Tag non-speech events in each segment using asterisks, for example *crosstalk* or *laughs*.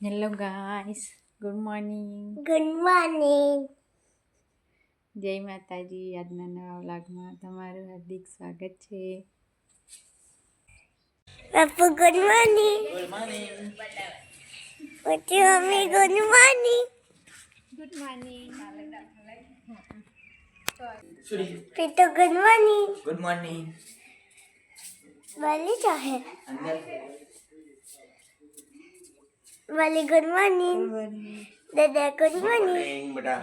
Hello guys good morning good morning જય માતાજી. આજના નવા વ્લોગમાં તમારું હાર્દિક સ્વાગત છે. પપ્પુ ગુડ મોર્નિંગ પછી mummy good morning good morning Pitu good morning good morning બોલી ચાહે અંદર બલી ગુડ મોર્નિંગ દાદા ગુડ મોર્નિંગ બેટા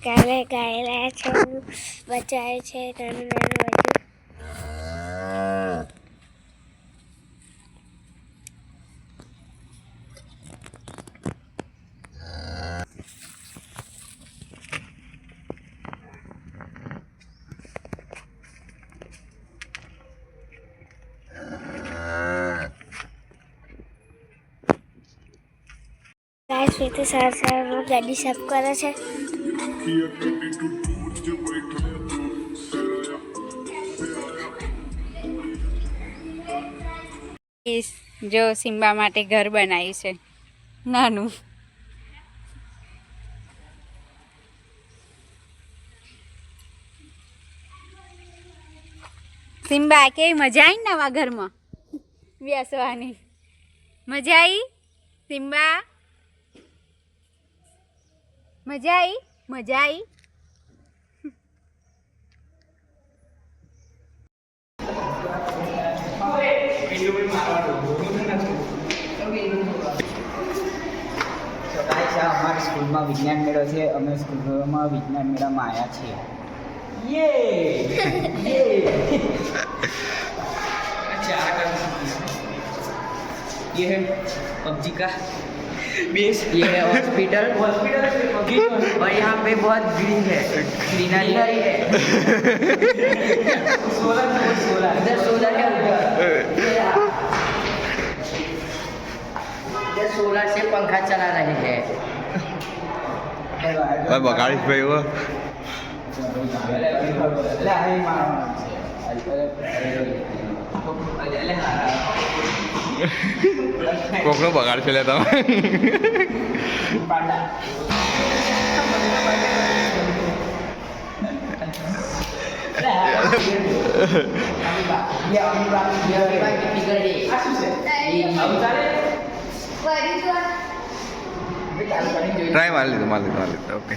કાલે ગાયેલા છે બચાવે છે નાનું નાનું સ્વીટી સાર સારમાં ગાડી સાફ કરે છે. જો સિમ્બા માટે ઘર બનાવ્યું છે નાનું. સિમ્બા કેવી મજા આવી નવા ઘરમાં? બેસવાની મજા આવી સિમ્બા? મજા આવી મજા આવી તો ગાઈસ આ અમારી સ્કૂલમાં વિજ્ઞાન મેળો છે અમે સ્કૂલમાં વિજ્ઞાન મેળામાં આવ્યા છીએ યે યે *laughs* ये है पबजी का ये हॉस्पिटल हॉस्पिटल और यहाँ पे बहुत ग्रीन है ग्रीनरी है सोलर सोलर इधर सोलर है उधर सोलर से पंखा चला रहे हैं भाई बगाड़ी पे हुआ अल्लाह કોકનો બગાડશે લે તમે ટ્રાય મારી લીધું મારી લીધું મારી લીધું ઓકે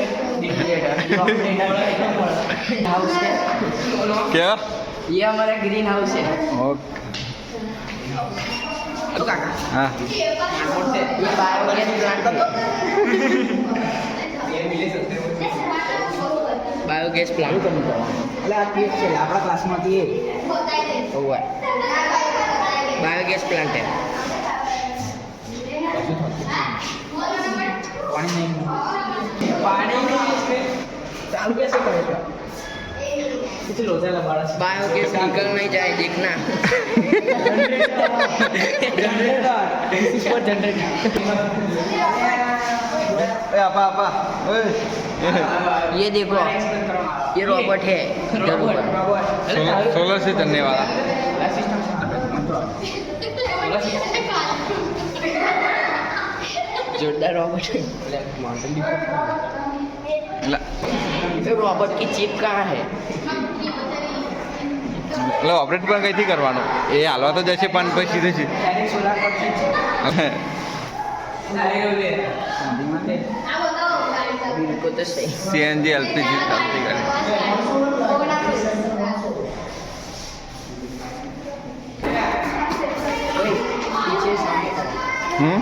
क्या ये हमारा ग्रीन हाउस है ઓકે હા ये बायोगैस प्लांट है बायोगैस प्लांट એટલે આ કેક છે આપણા ક્લાસમાંથી એ हुआ है बायोगैस प्लांट है पानी नहीं पानी काम कैसे करेगा बायो के सर्कल में जाए देखना। आपा आपा ये देखो ये रॉबोट है। सोलर से चलने वाला। जोरदार रॉबोट है। એટલે રોબોટ કી ચીપ કા હે એટલે ઓપરેટ પણ કઈથી કરવાનો? એ હાલવા તો જશે પણ પછી સીધે છે સીએનજી એલપીજી ચાલતી કરે હમ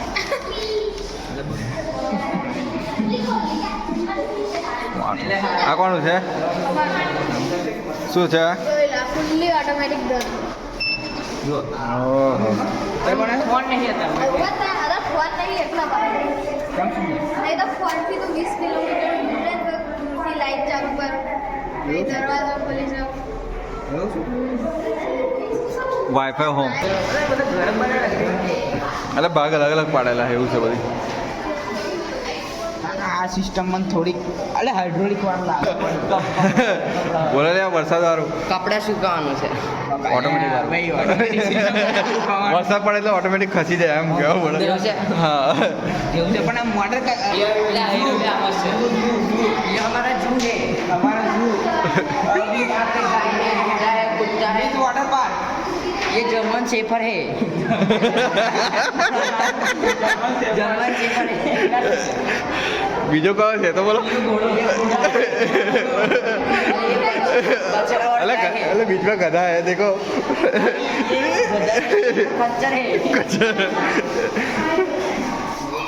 આ કોનું છે? શું છે? ફૂલ્લી ઓટોમેટિક ડર ઓહો. ફોન નહીં હતા. અરે ફોન નહીં એટલા નહીં તો ફોનથી તો વીસ કિલોમીટર દૂર જ દૂરથી લાઈટ ચાલુ કર. દરવાજો ખોલી જાવ વાઈફાઈ હોમ. બધા ઘર બનાવ્યા એટલે ભાગ અલગ અલગ પાડેલા એવું છે બધી. આ સિસ્ટમ મને થોડીક એટલે હાઇડ્રોલિક વાર લાગે. *laughs* બોલે લે વરસાદ વાળું. કપડા સુકાવાનું છે. ઓટોમેટિક *laughs* વરસાદ પડે એટલે ઓટોમેટિક ખસી જાય એમ કેવું પડે હા. એવું છે પણ આ મોટર અમારા જૂ છે અમારા જૂ. *laughs* વોટર પાર્ક ये जर्मन शेफर है जर्मन शेफर है બીજો કયો છે તો બોલો बछड़ा और એટલે गाय है એટલે બીચમાં ગધા હે દેખો खच्चर है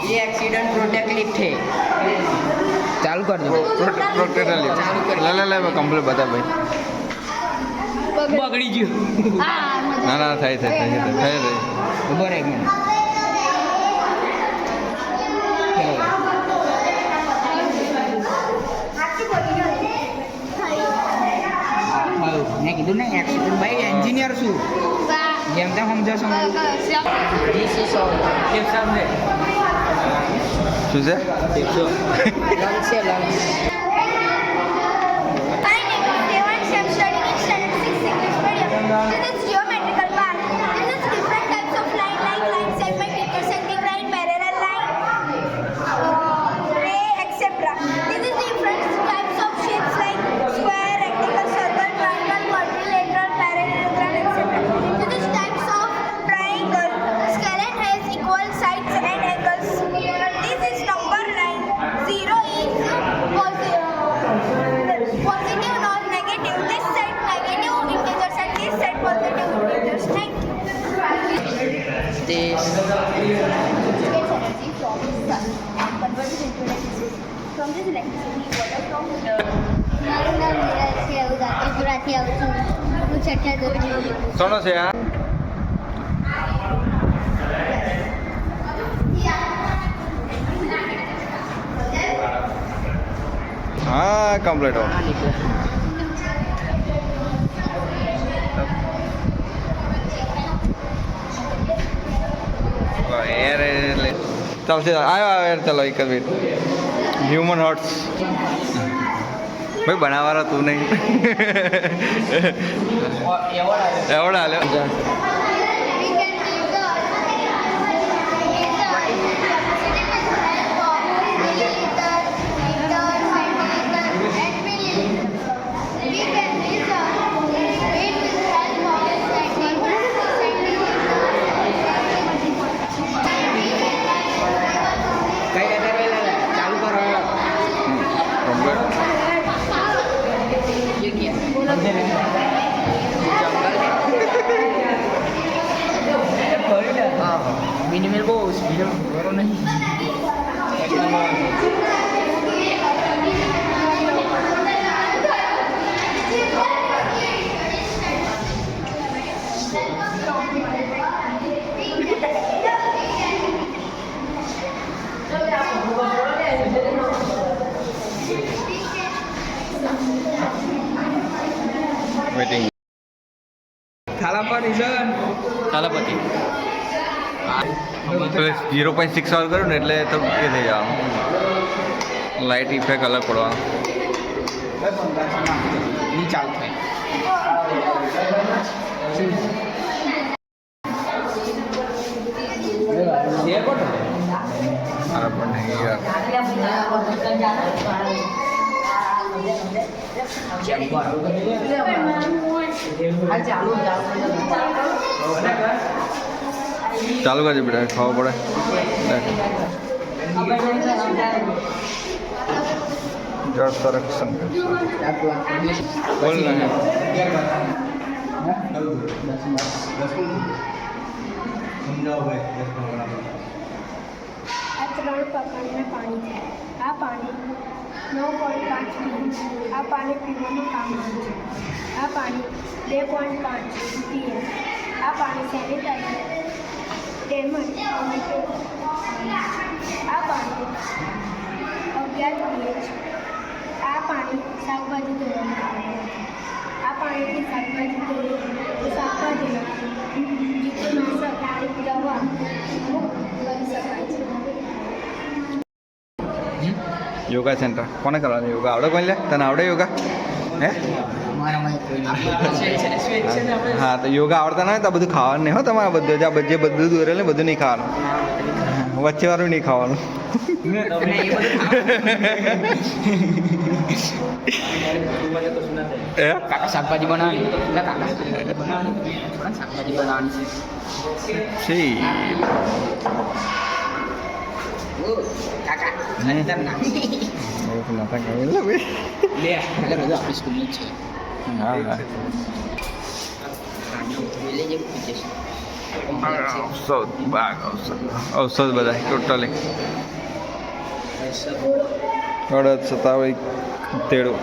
ये एक्सीडेंट प्रोटेक्ट लिफ्ट है ચાલુ કરજો પ્રોટેક્ટર લે લે લે લે કમ્પ્લીટ બતા ભાઈ બગડી ગયું હા ના ના થાય થાય થાય થાય થાય થાય. ઊભો રહે મેં કીધું ને એક્સિડન્ટ ભાઈ એન્જિનિયર છું. જેમ તેમ સમજાવશો શું છે? This from this electricity, water from the હું છઠ્ઠા ધોરણની સોનો છે આ હા કમ્પ્લીટ એર એટલે ચાલશે આવ્યો આવ્યો ચાલો એક જ મિનિટ હ્યુમન હોર્ટ્સ ભાઈ બનાવવાનો તું નહીં એવોર્ડ હાલ્યો Bini मेरे को उस वीडियो करो ઝીરો પોઈન્ટ સિક્સ વાળું કર્યું ને એટલે તો એ થઈ જવાનું. લાઇટ ઇફેક્ટ અલગ પડવાનો. ની ચાલુ થાય અરે પણ નહીં યાર ચેમ્બર હા ચાલુ ચાલુ ચાલુ કરજે બેટા ખાવા પડે જળ સંરક્ષણ બોલ ને આ ત્રણ પ્રકારના પાણી છે આ પાણી નવ પોઈન્ટ પાંચ પીએમ આ પાણી પીવાનું કામ આવે છે આ પાણી યોગા સેન્ટર. કોને કરવાનું? યોગા. આવડે કોઈ લે તને આવડે યોગા? હે? હા તો યોગા આવડતા ના હોય તો આ બધું ખાવાનું નહીં હો તમારે બધું જે આ બધે બધું દોરેલું બધું નહીં ખાવાનું. વચ્ચે વાળું નહીં ખાવાનું. શાકભાજી બનાવવાની કાકા એટલે બધું આપણી સ્કૂલનું જ છે. હા હા. ઔષધ બાગ ઔષધ. ઔષધ બધા ટોટલી અડદ સતાવડી તેડું.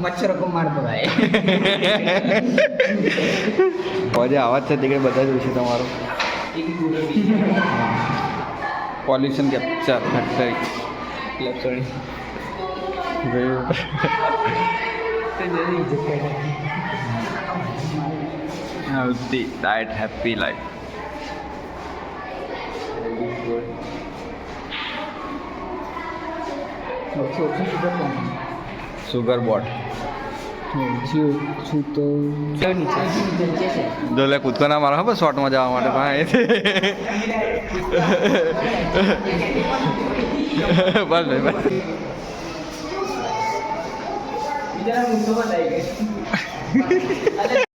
મચ્છરો કો ભાઈ. *laughs* આવાજ છે દીકરી બધા જ વિશે તમારો. Pollution capture factory sorry healthy diet happy life. Sugar bot દોલે કૂદકાના મારા ખબર શોર્ટમાં જવા માટે ભાઈ. બસ ભાઈ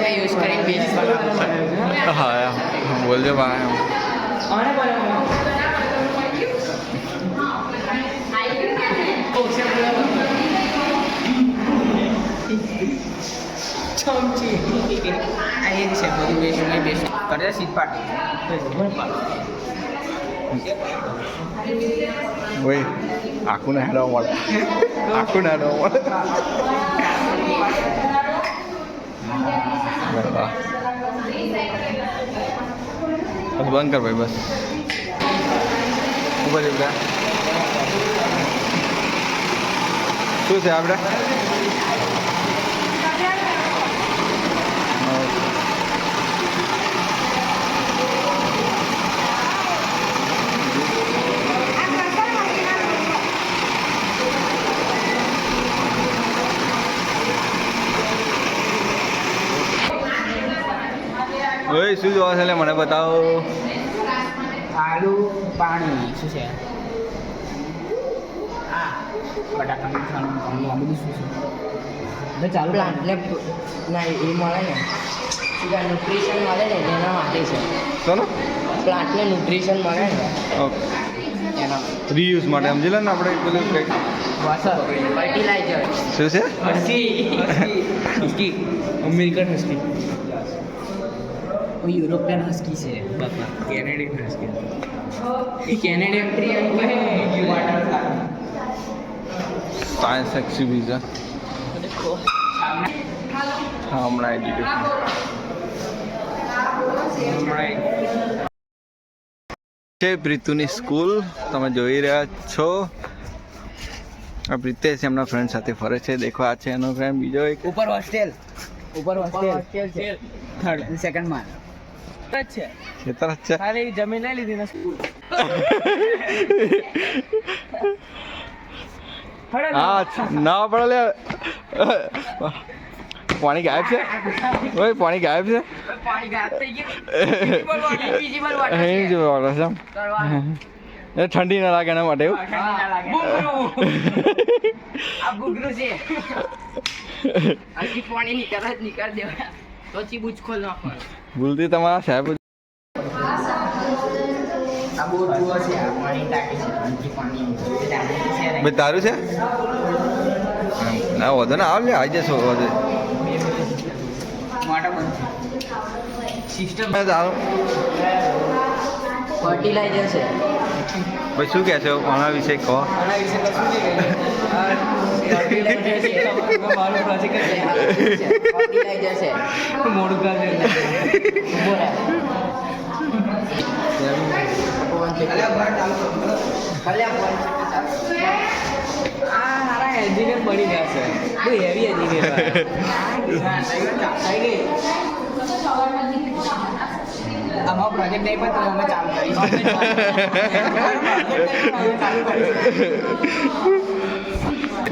પ્રોડક્ટ યુઝ કરીને બેઝ બનાવવાનું હા બોલજો ભાઈ આ એ છે બધું વેસ્ટ ને બેસ્ટ કરે સીટ પાટી ઓય આખું ના હેડવા મળે આખું ના હેડવા મળે બસ બંધ કર ભાઈ બસ ઉપર જતા શું છે આપણે ઓય શું જોવા છે મને બતાવો. આલુ પાણી શું છે? ચાલુ પ્લાન્ટને ના એ મળે ને. ન્યુટ્રિશન મળે ને એના માટે છે. ચલો. પ્લાન્ટને ન્યુટ્રિશન મળે ને. ઓકે. એના રીયુઝ માટે સમજી લે ને આપણે પેલું કંઈક. ફર્ટિલાઇઝર શું છે? હસ્કી. હસ્કી. અમેરિકન હસ્કી. ઓ યુરોપિયન હસ્કી છે બાપા. કેનેડિયન હસ્કી એ કેનેડિયન ટ્રી એમ કહે વોટર સાયન્સ એક્ઝિબિશન હા હમણાં એજ્યુકેશન છે પ્રીતુની સ્કૂલ. તમે જોઈ રહ્યા છો. આ પ્રિતેશ એમના ફ્રેન્ડ સાથે ફરે છે. દેખો આ છે એનો ફ્રેન્ડ બીજો એક. ઉપર હોસ્ટેલ ઉપર હોસ્ટેલ હોસ્ટેલ છે. થર્ડ સેકન્ડમાં છે. ખેતર જ છે. ખાલી જમીન લઈ લીધી ને હા ના પડે લે. પાણી ગાયબ છે? ઓય પાણી ગાયબ છે? પાણી ગાયબ થઈ ગયું. એ ઠંડી ના લાગે એના માટે એવું? આ બુગરું છે. *laughs* હજી પાણી નીકળ જ નીકળ દેવા તો ચીબુચ ખોલ નાખવાનું ભૂલથી તમારા સાહેબ ભાઈ તારું છે? ના વધુ ને આવ લે આવી જશો વધુ. સિસ્ટમ સારું ફર્ટિલાઇઝર છે. ભાઈ શું કહે છે? આના વિશે કહો. આના વિશે મોડું આ એન્જિનિયર બની ગયા છે. બહુ હેવી એન્જિનિયર થઈ ગઈ પ્રોજેક્ટ નહીં પણ તમે અમે ચાલુ કરીશું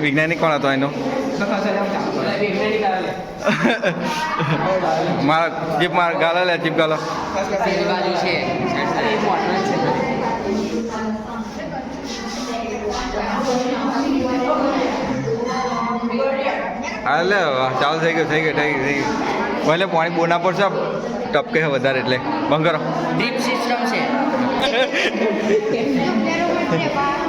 વૈજ્ઞાનિક કોણ હતો એનો? *laughs* મારા જીપ માર ગાલા લે જીપ ગાલો. હા લે ચાલુ થઈ ગયું થઈ ગયું થઈ ગયું થઈ ગયું. પહેલે પાણી બોના પર છે ટપકે છે વધારે એટલે. બંધ કરો. ડ્રીપ સિસ્ટમ છે. *laughs*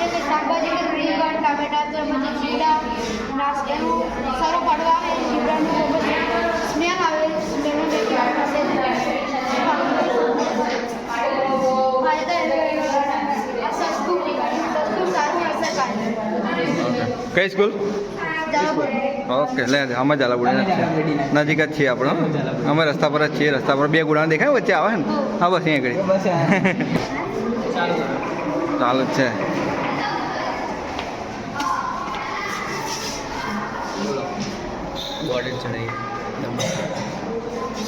સાથે શાકભાજી કે રીંગણ ટામેટા તો પછી જીરા નાસ એનું સારો પડવા જીરાનું પછી સ્મેલ આવે અસરકારક કઈ સ્કૂલ? ઓકે લે અમે ઝાલાપુડી નજીક જ છીએ આપણે અમે રસ્તા પર જ છીએ રસ્તા પર. બે ગુડા દેખાય વચ્ચે આવે ને? હા બસ અહીંયા આગળ. ચાલુ જ છે.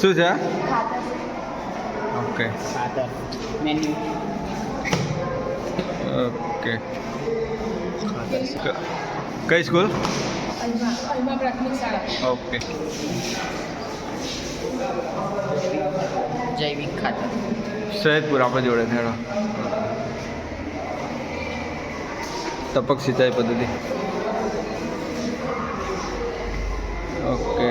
શું છે? ઓકે. ઓકે. કઈ સ્કૂલ? ઓકે. જૈવિક ખાતર. સૈદપુર આપણે જોડે થયેલો ટપક સિંચાઈ પદ્ધતિ. ઓકે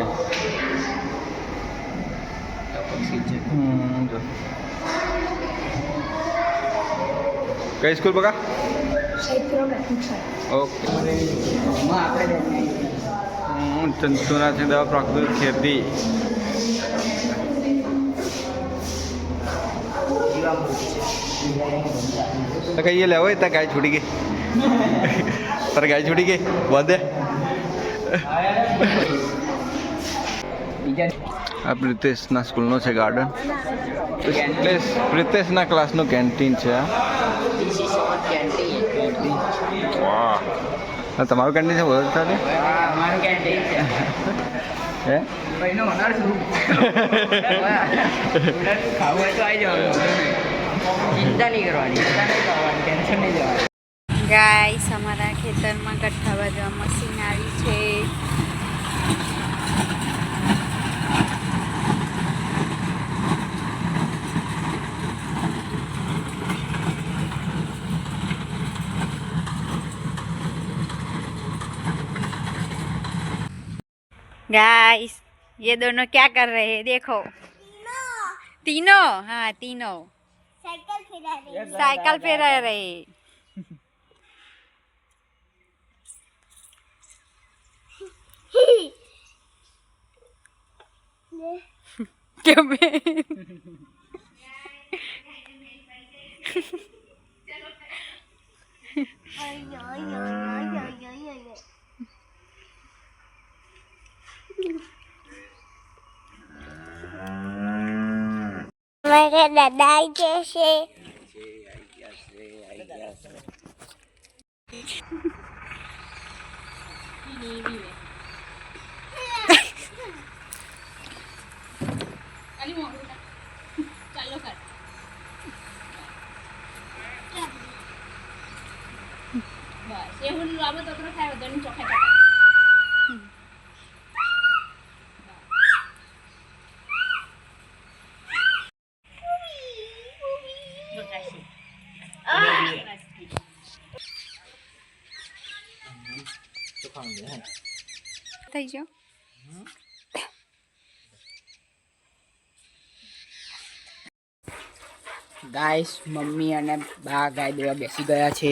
હમ, જો. કઈ સ્કૂલ બકા? ઓકે. હું હમ, છે દવા પ્રાકૃતિક ખેતી તો કહીએ લેવો હોય ત્યાં ગાય છૂટી ગઈ. તારે ગાય છૂટી ગઈ? વધે. આ પ્રિતેશના સ્કૂલનો છે ગાર્ડન પ્રિતેશ પ્રિતેશના ક્લાસનું કેન્ટીન છે આ. તમારું કેન્ટીન છે બોલો સાથે હા, કેન્ટીન છે. હે? ભાઈનો હોનાર શું ખાવું હોય તો આવી જવાનું. ચિંતા નહીં કરવાની. ચિંતા નહીં કરવાની ટેન્શન નહીં જવાનું ગાઈસ અમારા ખેતરમાં કઠ્ઠા બાજવા મશીન આવી છે. Guys, Yendo no cacare, dijo Tino, ah, Tino, Sai Calpera. *laughs* আমাকে দাদা আইতেছে બસ એ હું લાવો તો તો ખાય વધારે ચોખા થઈ ગયો ગાઈસ મમ્મી અને બા ગાય દેવા બેસી ગયા છે.